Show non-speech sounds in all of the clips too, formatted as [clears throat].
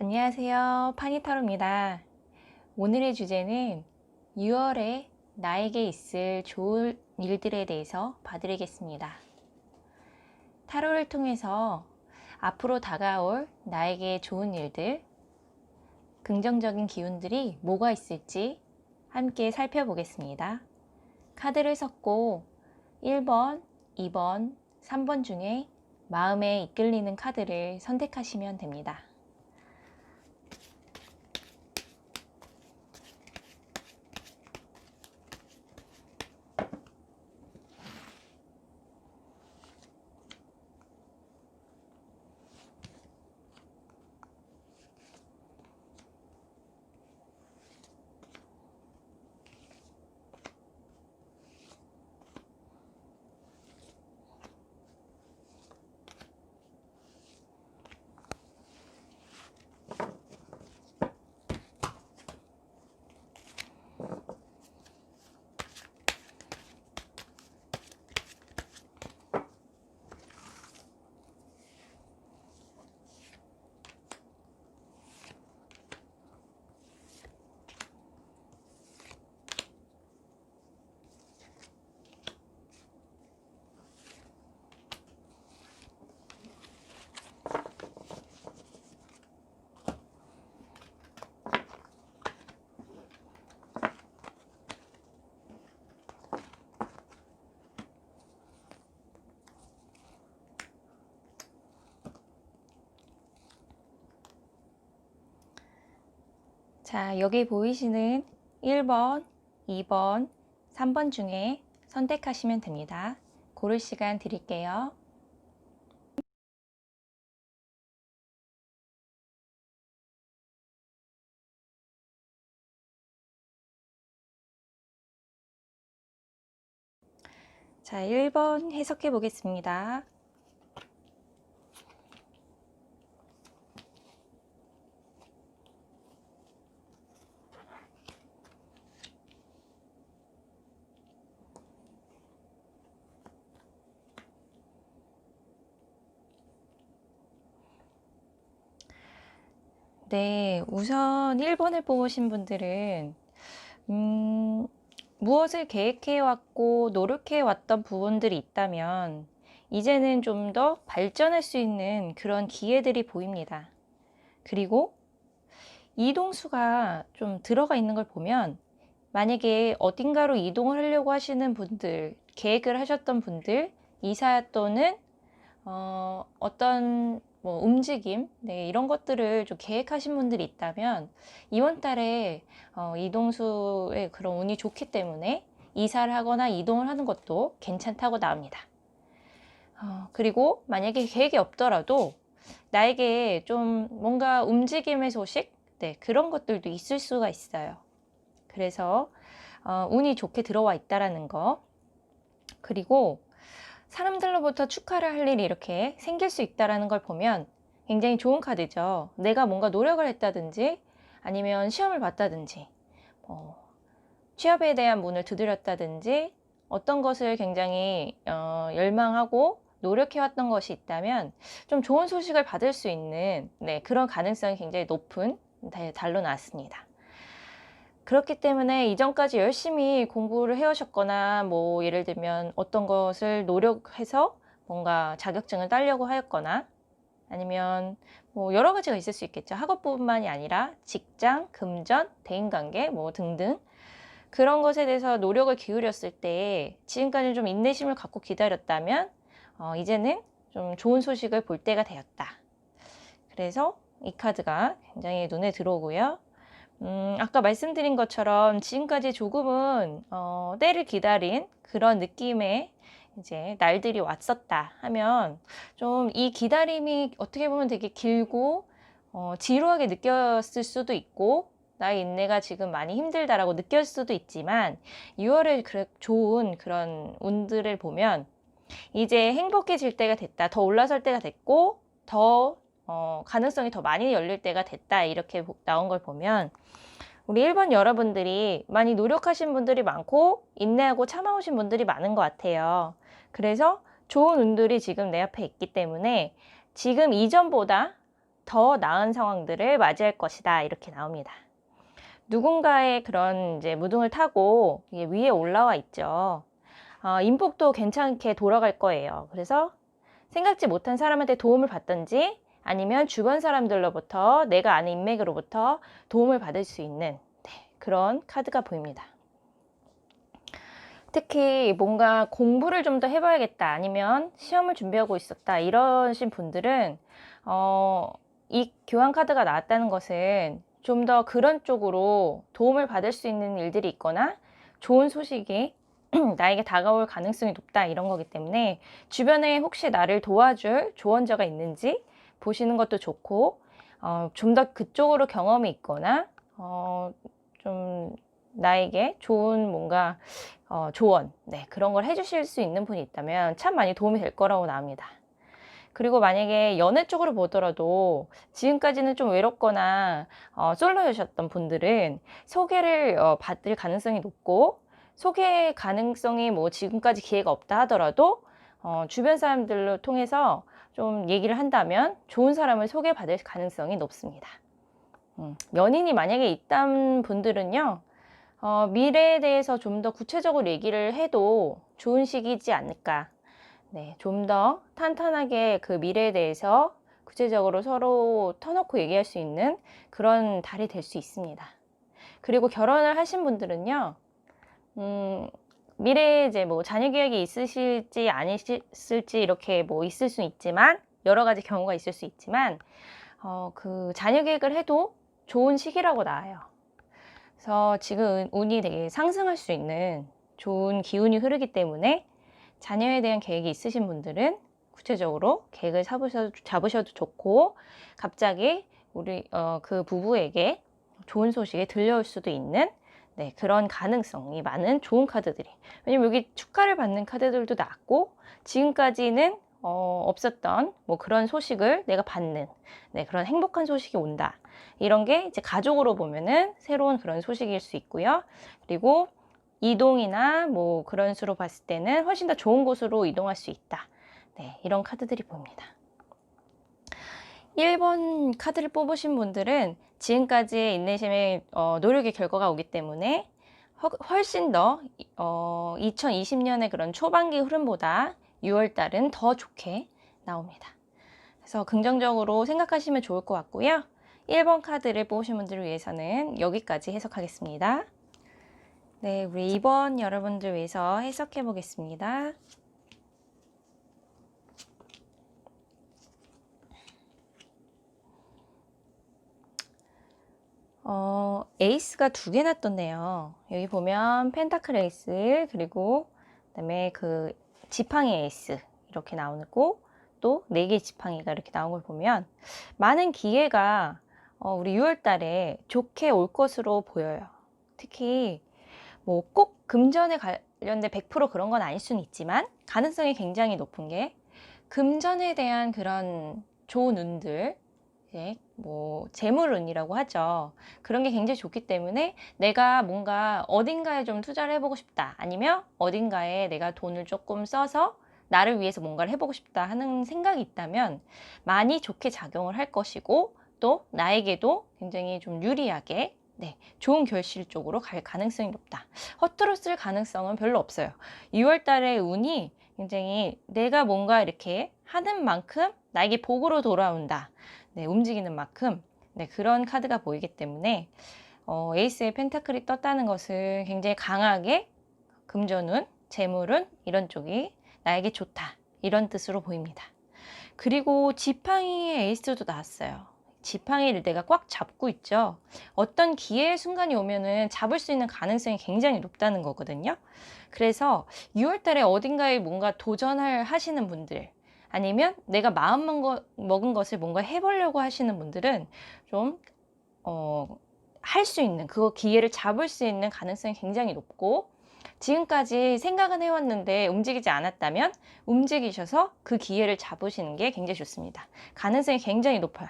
안녕하세요. 파니타로입니다. 오늘의 주제는 6월에 나에게 있을 좋은 일들에 대해서 봐드리겠습니다. 타로를 통해서 앞으로 다가올 나에게 좋은 일들, 긍정적인 기운들이 뭐가 있을지 함께 살펴보겠습니다. 카드를 섞고 1번, 2번, 3번 중에 마음에 이끌리는 카드를 선택하시면 됩니다. 자, 여기 보이시는 1번, 2번, 3번 중에 선택하시면 됩니다. 고를 시간 드릴게요. 자, 1번 해석해 보겠습니다. 네, 우선 1번을 뽑으신 분들은, 음, 무엇을 계획해 왔고 노력해 왔던 부분들이 있다면, 이제는 좀 더 발전할 수 있는 그런 기회들이 보입니다. 그리고 이동수가 좀 들어가 있는 걸 보면, 만약에 어딘가로 이동을 하려고 하시는 분들, 계획을 하셨던 분들, 이사 또는 어, 어떤 뭐 움직임, 네, 이런 것들을 좀 계획하신 분들이 있다면 이번 달에 어, 이동수의 그런 운이 좋기 때문에 이사를 하거나 이동을 하는 것도 괜찮다고 나옵니다. 어, 그리고 만약에 계획이 없더라도 나에게 좀 뭔가 움직임의 소식, 네, 그런 것들도 있을 수가 있어요. 그래서 어, 운이 좋게 들어와 있다라는 거. 그리고 사람들로부터 축하를 할 일이 이렇게 생길 수 있다라는 걸 보면 굉장히 좋은 카드죠. 내가 뭔가 노력을 했다든지 아니면 시험을 봤다든지 뭐 취업에 대한 문을 두드렸다든지 어떤 것을 굉장히 어, 열망하고 노력해왔던 것이 있다면 좀 좋은 소식을 받을 수 있는 네, 그런 가능성이 굉장히 높은 달로 나왔습니다. 그렇기 때문에 이전까지 열심히 공부를 해오셨거나 뭐 예를 들면 어떤 것을 노력해서 뭔가 자격증을 따려고 하였거나 아니면 뭐 여러 가지가 있을 수 있겠죠. 학업뿐만이 아니라 직장, 금전, 대인관계 뭐 등등 그런 것에 대해서 노력을 기울였을 때 지금까지 좀 인내심을 갖고 기다렸다면 어, 이제는 좀 좋은 소식을 볼 때가 되었다. 그래서 이 카드가 굉장히 눈에 들어오고요. 음, 아까 말씀드린 것처럼 지금까지 조금은 어, 때를 기다린 그런 느낌의 이제 날들이 왔었다 하면 좀 이 기다림이 어떻게 보면 되게 길고 어, 지루하게 느꼈을 수도 있고 나의 인내가 지금 많이 힘들다라고 느꼈을 수도 있지만 6월에 그 좋은 그런 운들을 보면 이제 행복해질 때가 됐다 더 올라설 때가 됐고 더 어, 가능성이 더 많이 열릴 때가 됐다 이렇게 나온 걸 보면 우리 1번 여러분들이 많이 노력하신 분들이 많고 인내하고 참아오신 분들이 많은 것 같아요. 그래서 좋은 운들이 지금 내 앞에 있기 때문에 지금 이전보다 더 나은 상황들을 맞이할 것이다. 이렇게 나옵니다. 누군가의 그런 이제 무등을 타고 위에 올라와 있죠. 어, 인복도 괜찮게 돌아갈 거예요. 그래서 생각지 못한 사람한테 도움을 받든지 아니면 주변 사람들로부터 내가 아는 인맥으로부터 도움을 받을 수 있는 네, 그런 카드가 보입니다. 특히 뭔가 공부를 좀 더 해봐야겠다 아니면 시험을 준비하고 있었다 이러신 분들은 어, 이 교환 카드가 나왔다는 것은 좀 더 그런 쪽으로 도움을 받을 수 있는 일들이 있거나 좋은 소식이 [clears throat] 나에게 다가올 가능성이 높다 이런 거기 때문에 주변에 혹시 나를 도와줄 조언자가 있는지 보시는 것도 좋고 어, 좀 더 그쪽으로 경험이 있거나 어, 좀 나에게 좋은 뭔가 어, 조언 네, 그런 걸 해주실 수 있는 분이 있다면 참 많이 도움이 될 거라고 나옵니다. 그리고 만약에 연애 쪽으로 보더라도 지금까지는 좀 외롭거나 어, 솔로였던 분들은 소개를 어, 받을 가능성이 높고 소개 가능성이 뭐 지금까지 기회가 없다 하더라도 어, 주변 사람들로 통해서 좀 얘기를 한다면 좋은 사람을 소개받을 가능성이 높습니다. 음, 연인이 만약에 있던 분들은요, 어, 미래에 대해서 좀 더 구체적으로 얘기를 해도 좋은 시기지 않을까. 네, 좀 더 탄탄하게 그 미래에 대해서 구체적으로 서로 터놓고 얘기할 수 있는 그런 달이 될 수 있습니다. 그리고 결혼을 하신 분들은요, 음, 미래에 이제 뭐 자녀 계획이 있으실지 아니실지 이렇게 뭐 있을 수 있지만 여러 가지 경우가 있을 수 있지만 어, 그 자녀 계획을 해도 좋은 시기라고 나와요. 그래서 지금 운이 되게 상승할 수 있는 좋은 기운이 흐르기 때문에 자녀에 대한 계획이 있으신 분들은 구체적으로 계획을 잡으셔도, 잡으셔도 좋고 갑자기 우리 어, 그 부부에게 좋은 소식이 들려올 수도 있는 네, 그런 가능성이 많은 좋은 카드들이. 왜냐면 여기 축하를 받는 카드들도 나왔고, 지금까지는 어, 없었던 뭐 그런 소식을 내가 받는, 네, 그런 행복한 소식이 온다. 이런 게 이제 가족으로 보면은 새로운 그런 소식일 수 있고요. 그리고 이동이나 뭐 그런 수로 봤을 때는 훨씬 더 좋은 곳으로 이동할 수 있다. 네, 이런 카드들이 보입니다. 1번 카드를 뽑으신 분들은 지금까지의 인내심의 어, 노력의 결과가 오기 때문에 허, 훨씬 더 어, 2020년의 그런 초반기 흐름보다 6월 달은 더 좋게 나옵니다. 그래서 긍정적으로 생각하시면 좋을 것 같고요. 1번 카드를 뽑으신 분들을 위해서는 여기까지 해석하겠습니다. 네, 우리 2번 여러분들 위해서 해석해 보겠습니다. 어, 에이스가 두 개나 떴네요. 여기 보면 펜타클 에이스 그리고 그다음에 그 지팡이 에이스 이렇게 나오고 또 네 개 지팡이가 이렇게 나온 걸 보면 많은 기회가 어, 우리 6월 달에 좋게 올 것으로 보여요. 특히 뭐 꼭 금전에 관련된 100% 그런 건 아닐 수는 있지만 가능성이 굉장히 높은 게 금전에 대한 그런 좋은 운들 예, 뭐 재물운이라고 하죠. 그런 게 굉장히 좋기 때문에 내가 뭔가 어딘가에 좀 투자를 해보고 싶다. 아니면 어딘가에 내가 돈을 조금 써서 나를 위해서 뭔가를 해보고 싶다 하는 생각이 있다면 많이 좋게 작용을 할 것이고 또 나에게도 굉장히 좀 유리하게 네, 좋은 결실 쪽으로 갈 가능성이 높다. 허투루 쓸 가능성은 별로 없어요. 6월 달의 운이 굉장히 내가 뭔가 이렇게 하는 만큼 나에게 복으로 돌아온다. 네, 움직이는 만큼 네, 그런 카드가 보이기 때문에 어, 에이스의 펜타클이 떴다는 것은 굉장히 강하게 금전운, 재물운 이런 쪽이 나에게 좋다. 이런 뜻으로 보입니다. 그리고 지팡이의 에이스도 나왔어요. 지팡이를 내가 꽉 잡고 있죠. 어떤 기회의 순간이 오면은 잡을 수 있는 가능성이 굉장히 높다는 거거든요. 그래서 6월 달에 어딘가에 뭔가 도전을 하시는 분들, 아니면 내가 마음 먹은 것을 뭔가 해보려고 하시는 분들은 좀, 어, 할 수 있는, 그거 기회를 잡을 수 있는 가능성이 굉장히 높고, 지금까지 생각은 해왔는데 움직이지 않았다면 움직이셔서 그 기회를 잡으시는 게 굉장히 좋습니다. 가능성이 굉장히 높아요.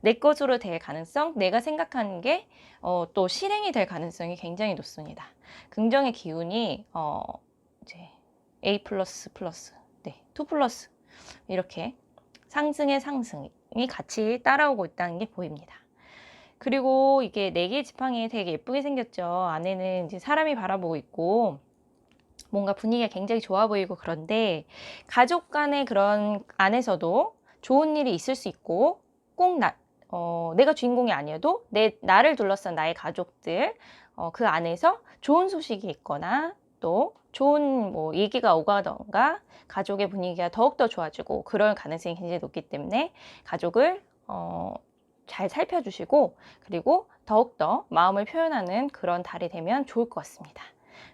내 것으로 될 가능성, 내가 생각하는 게 어, 또 실행이 될 가능성이 굉장히 높습니다. 긍정의 기운이 어, 이제 A 플러스 플러스, 네, 2 플러스 이렇게 상승의 상승, 같이 따라오고 있다는 게 보입니다. 그리고 이게 네개 지팡이 되게 예쁘게 생겼죠. 안에는 이제 사람이 바라보고 있고 뭔가 분위기가 굉장히 좋아 보이고 그런데 가족 간의 그런 안에서도 좋은 일이 있을 수 있고 꼭 나, 어, 내가 주인공이 아니어도 내 나를 둘러싼 나의 가족들 어, 그 안에서 좋은 소식이 있거나 또 좋은 뭐 얘기가 오가던가 가족의 분위기가 더욱더 좋아지고 그럴 가능성이 굉장히 높기 때문에 가족을 어, 잘 살펴주시고 그리고 더욱더 마음을 표현하는 그런 달이 되면 좋을 것 같습니다.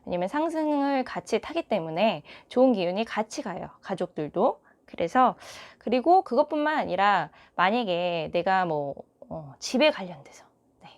왜냐면 상승을 같이 타기 때문에 좋은 기운이 같이 가요. 가족들도. 그래서 그리고 그것뿐만 아니라 만약에 내가 뭐 어, 집에 관련돼서 네,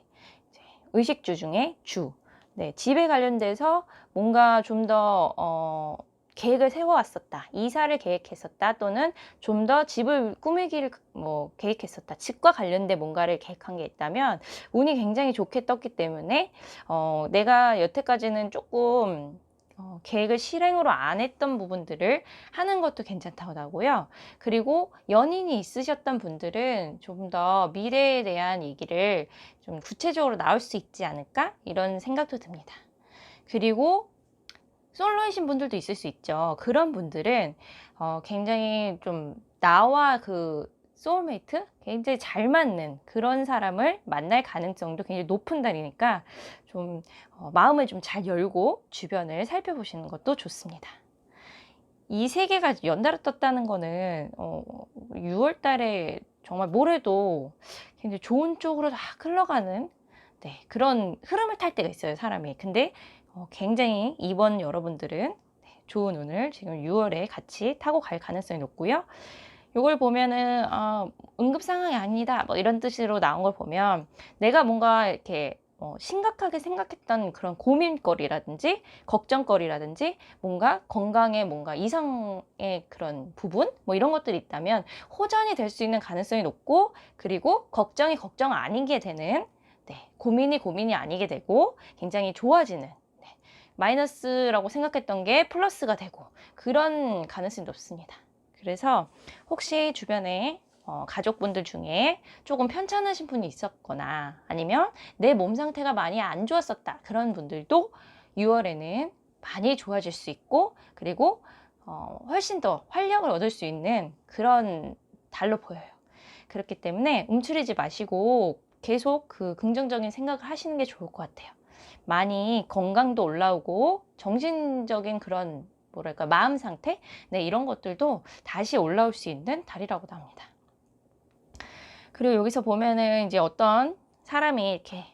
이제 의식주 중에 주 네, 집에 관련돼서 뭔가 좀더 어, 계획을 세워왔었다. 이사를 계획했었다. 또는 좀 더 집을 꾸미기를 뭐 계획했었다. 집과 관련된 뭔가를 계획한 게 있다면 운이 굉장히 좋게 떴기 때문에 어, 내가 여태까지는 조금 어, 계획을 실행으로 안 했던 부분들을 하는 것도 괜찮다고 나고요. 그리고 연인이 있으셨던 분들은 좀 더 미래에 대한 얘기를 좀 구체적으로 나올 수 있지 않을까? 이런 생각도 듭니다. 그리고 솔로이신 분들도 있을 수 있죠. 그런 분들은 어, 굉장히 좀 나와 그 소울메이트 굉장히 잘 맞는 그런 사람을 만날 가능성도 굉장히 높은 달이니까 좀 어, 마음을 좀 잘 열고 주변을 살펴보시는 것도 좋습니다. 이 세 개가 연달아 떴다는 거는 어, 6월 달에 정말 모레도 굉장히 좋은 쪽으로 다 흘러가는 네, 그런 흐름을 탈 때가 있어요, 사람이. 근데 어, 굉장히 이번 여러분들은 네, 좋은 운을 지금 6월에 같이 타고 갈 가능성이 높고요. 이걸 보면은 아, 응급 상황이 아니다 뭐 이런 뜻으로 나온 걸 보면 내가 뭔가 이렇게 어, 심각하게 생각했던 그런 고민거리라든지 걱정거리라든지 뭔가 건강에 뭔가 이상의 그런 부분 뭐 이런 것들이 있다면 호전이 될 수 있는 가능성이 높고 그리고 걱정이 걱정 아니게 되는 네, 고민이 고민이 아니게 되고 굉장히 좋아지는 네, 마이너스라고 생각했던 게 플러스가 되고 그런 가능성이 높습니다. 그래서 혹시 주변에 어, 가족분들 중에 조금 편찮으신 분이 있었거나 아니면 내 몸 상태가 많이 안 좋았었다 그런 분들도 6월에는 많이 좋아질 수 있고 그리고 어, 훨씬 더 활력을 얻을 수 있는 그런 달로 보여요. 그렇기 때문에 움츠리지 마시고 계속 그 긍정적인 생각을 하시는 게 좋을 것 같아요. 많이 건강도 올라오고 정신적인 그런 뭐랄까 마음 상태 네 이런 것들도 다시 올라올 수 있는 달이라고 합니다. 그리고 여기서 보면은 이제 어떤 사람이 이렇게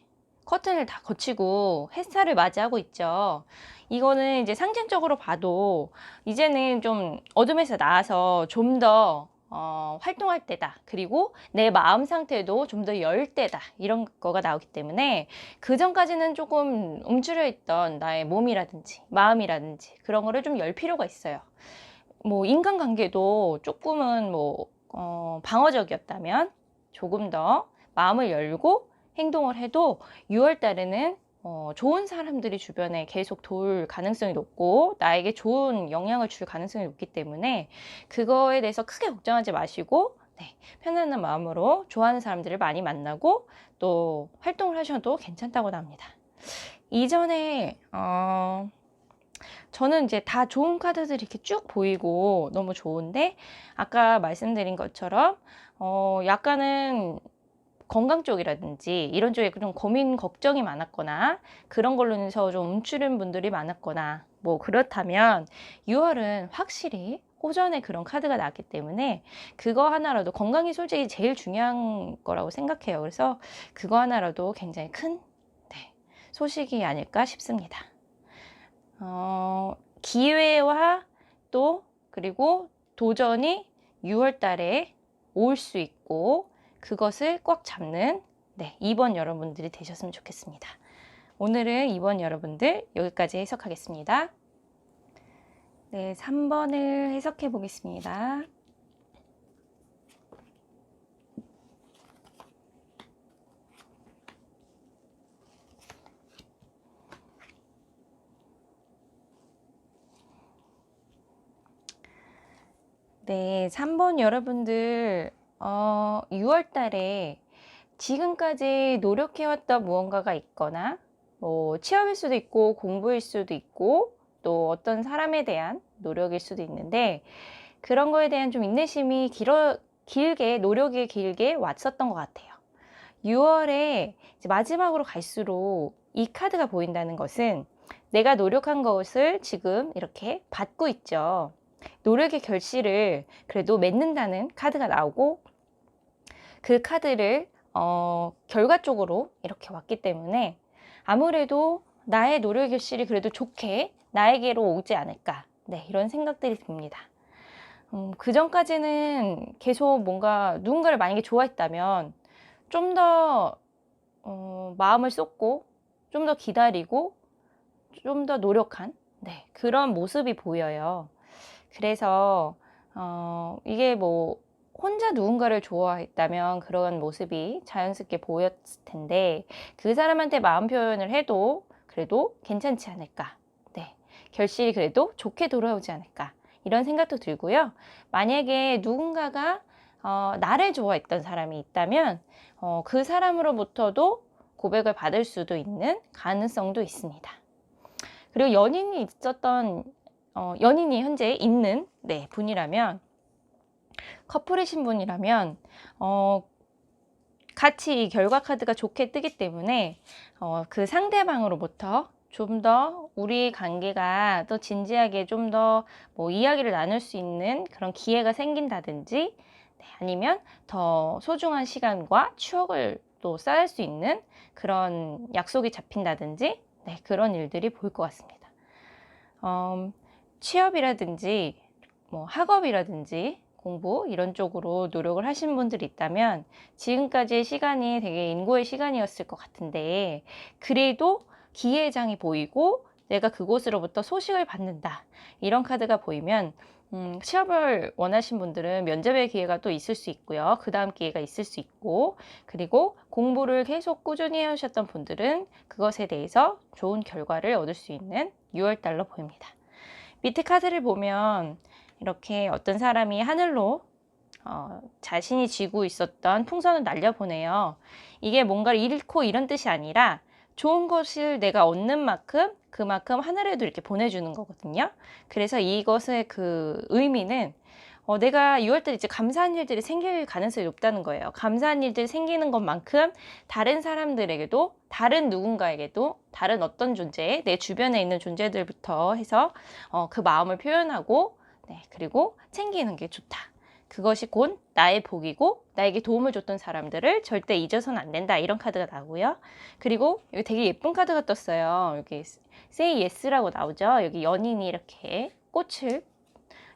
커튼을 다 거치고 햇살을 맞이하고 있죠. 이거는 이제 상징적으로 봐도 이제는 좀 어둠에서 나와서 좀 더 어, 활동할 때다. 그리고 내 마음 상태도 좀 더 열 때다. 이런 거가 나오기 때문에 그 전까지는 조금 움츠려 있던 나의 몸이라든지 마음이라든지 그런 거를 좀 열 필요가 있어요. 뭐 인간관계도 조금은 뭐 어, 방어적이었다면 조금 더 마음을 열고 행동을 해도 6월 달에는 어, 좋은 사람들이 주변에 계속 돌 가능성이 높고 나에게 좋은 영향을 줄 가능성이 높기 때문에 그거에 대해서 크게 걱정하지 마시고 네, 편안한 마음으로 좋아하는 사람들을 많이 만나고 또 활동을 하셔도 괜찮다고 합니다. 이전에 어, 저는 이제 다 좋은 카드들이 이렇게 쭉 보이고 너무 좋은데 아까 말씀드린 것처럼 어, 약간은 건강 쪽이라든지 이런 쪽에 좀 고민 걱정이 많았거나 그런 걸로 인해서 좀 움츠린 분들이 많았거나 뭐 그렇다면 6월은 확실히 호전의 그런 카드가 나왔기 때문에 그거 하나라도 건강이 솔직히 제일 중요한 거라고 생각해요. 그래서 그거 하나라도 굉장히 큰 네, 소식이 아닐까 싶습니다. 어, 기회와 또 그리고 도전이 6월 달에 올 수 있고 그것을 꽉 잡는 네, 2번 여러분들이 되셨으면 좋겠습니다. 오늘은 2번 여러분들 여기까지 해석하겠습니다. 네, 3번을 해석해 보겠습니다. 네, 3번 여러분들 어, 6월 달에 지금까지 노력해왔던 무언가가 있거나, 뭐, 취업일 수도 있고, 공부일 수도 있고, 또 어떤 사람에 대한 노력일 수도 있는데, 그런 거에 대한 좀 인내심이 길어, 길게, 노력이 길게 왔었던 것 같아요. 6월에 마지막으로 갈수록 이 카드가 보인다는 것은 내가 노력한 것을 지금 이렇게 받고 있죠. 노력의 결실을 그래도 맺는다는 카드가 나오고 그 카드를 어, 결과적으로 이렇게 왔기 때문에 아무래도 나의 노력의 결실이 그래도 좋게 나에게로 오지 않을까. 네, 이런 생각들이 듭니다. 음, 그 전까지는 계속 뭔가 누군가를 만약에 좋아했다면 좀더 어, 마음을 쏟고 좀 더 기다리고 좀 더 노력한 네, 그런 모습이 보여요. 그래서 어, 이게 뭐 혼자 누군가를 좋아했다면 그런 모습이 자연스럽게 보였을 텐데 그 사람한테 마음 표현을 해도 그래도 괜찮지 않을까. 네. 결실이 그래도 좋게 돌아오지 않을까. 이런 생각도 들고요. 만약에 누군가가 어, 나를 좋아했던 사람이 있다면 어, 그 사람으로부터도 고백을 받을 수도 있는 가능성도 있습니다. 그리고 연인이 있었던 어, 연인이 현재 있는 네, 분이라면 커플이신 분이라면 어, 같이 이 결과 카드가 좋게 뜨기 때문에 어, 그 상대방으로부터 좀 더 우리 관계가 또 진지하게 좀 더 뭐 이야기를 나눌 수 있는 그런 기회가 생긴다든지 네, 아니면 더 소중한 시간과 추억을 또 쌓을 수 있는 그런 약속이 잡힌다든지 네, 그런 일들이 보일 것 같습니다. 음, 취업이라든지 뭐 학업이라든지 공부 이런 쪽으로 노력을 하신 분들이 있다면 지금까지의 시간이 되게 인고의 시간이었을 것 같은데 그래도 기회장이 보이고 내가 그곳으로부터 소식을 받는다 이런 카드가 보이면 음, 취업을 원하신 분들은 면접의 기회가 또 있을 수 있고요. 그 다음 기회가 있을 수 있고, 그리고 공부를 계속 꾸준히 해오셨던 분들은 그것에 대해서 좋은 결과를 얻을 수 있는 6월달로 보입니다. 밑에 카드를 보면 이렇게 어떤 사람이 하늘로 어, 자신이 쥐고 있었던 풍선을 날려보내요. 이게 뭔가를 잃고 이런 뜻이 아니라 좋은 것을 내가 얻는 만큼 그만큼 하늘에도 이렇게 보내주는 거거든요. 그래서 이것의 그 의미는 어, 내가 6월달에 이제 감사한 일들이 생길 가능성이 높다는 거예요. 감사한 일들이 생기는 것만큼 다른 사람들에게도 다른 누군가에게도 다른 어떤 존재, 내 주변에 있는 존재들부터 해서 어, 그 마음을 표현하고 네, 그리고 챙기는 게 좋다. 그것이 곧 나의 복이고 나에게 도움을 줬던 사람들을 절대 잊어서는 안 된다. 이런 카드가 나오고요. 그리고 여기 되게 예쁜 카드가 떴어요. 여기 say yes라고 나오죠. 여기 연인이 이렇게 꽃을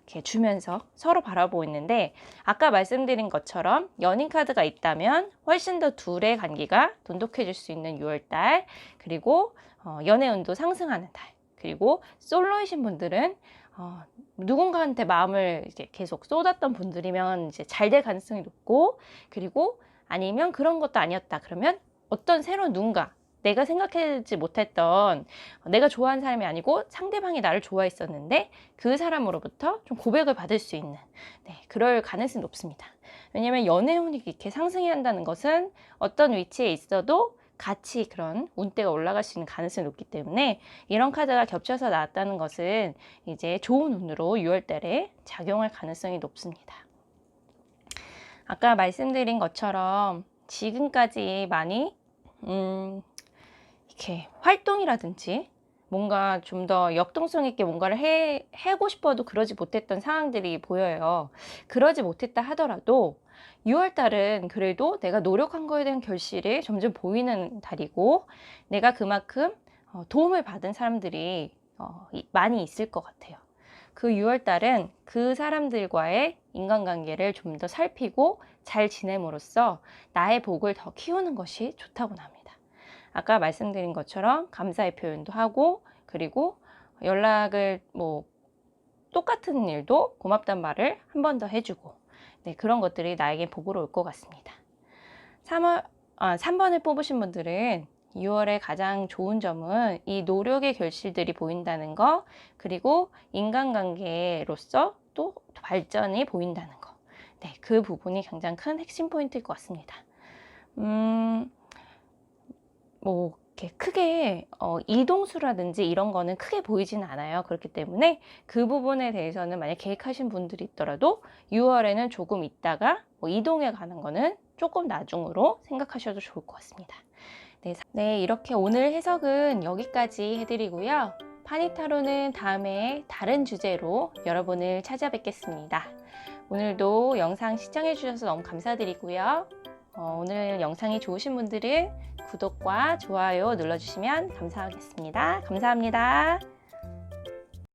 이렇게 주면서 서로 바라보고 있는데 아까 말씀드린 것처럼 연인 카드가 있다면 훨씬 더 둘의 관계가 돈독해질 수 있는 6월달 그리고 어, 연애 운도 상승하는 달 그리고 솔로이신 분들은 어, 누군가한테 마음을 이제 계속 쏟았던 분들이면 이제 잘 될 가능성이 높고 그리고 아니면 그런 것도 아니었다 그러면 어떤 새로운 누군가 내가 생각하지 못했던 내가 좋아하는 사람이 아니고 상대방이 나를 좋아했었는데 그 사람으로부터 좀 고백을 받을 수 있는 네, 그럴 가능성이 높습니다. 왜냐하면 연애운이 이렇게 상승해야 한다는 것은 어떤 위치에 있어도 같이 그런 운대가 올라갈 수 있는 가능성이 높기 때문에 이런 카드가 겹쳐서 나왔다는 것은 이제 좋은 운으로 6월달에 작용할 가능성이 높습니다. 아까 말씀드린 것처럼 지금까지 많이 음, 이렇게 활동이라든지 뭔가 좀 더 역동성 있게 뭔가를 해, 하고 싶어도 그러지 못했던 상황들이 보여요. 그러지 못했다 하더라도 6월 달은 그래도 내가 노력한 거에 대한 결실이 점점 보이는 달이고 내가 그만큼 어, 도움을 받은 사람들이 어, 많이 있을 것 같아요. 그 6월 달은 그 사람들과의 인간관계를 좀 더 살피고 잘 지냄으로써 나의 복을 더 키우는 것이 좋다고 합니다. 아까 말씀드린 것처럼 감사의 표현도 하고 그리고 연락을 뭐 똑같은 일도 고맙단 말을 한 번 더 해주고 네, 그런 것들이 나에게 복으로 올 것 같습니다. 3월, 아, 3번을 뽑으신 분들은 2월의 가장 좋은 점은 이 노력의 결실들이 보인다는 거, 그리고 인간관계로서 또 발전이 보인다는 거. 네, 그 부분이 가장 큰 핵심 포인트일 것 같습니다. 음, 뭐, 이렇게 크게 어, 이동수라든지 이런 거는 크게 보이지는 않아요. 그렇기 때문에 그 부분에 대해서는 만약 계획하신 분들이 있더라도 6월에는 조금 있다가 뭐 이동해 가는 거는 조금 나중으로 생각하셔도 좋을 것 같습니다. 네, 사- 네, 이렇게 오늘 해석은 여기까지 해드리고요. 파니타로는 다음에 다른 주제로 여러분을 찾아뵙겠습니다. 오늘도 영상 시청해주셔서 너무 감사드리고요. 어, 오늘 영상이 좋으신 분들은 구독과 좋아요 눌러주시면 감사하겠습니다. 감사합니다.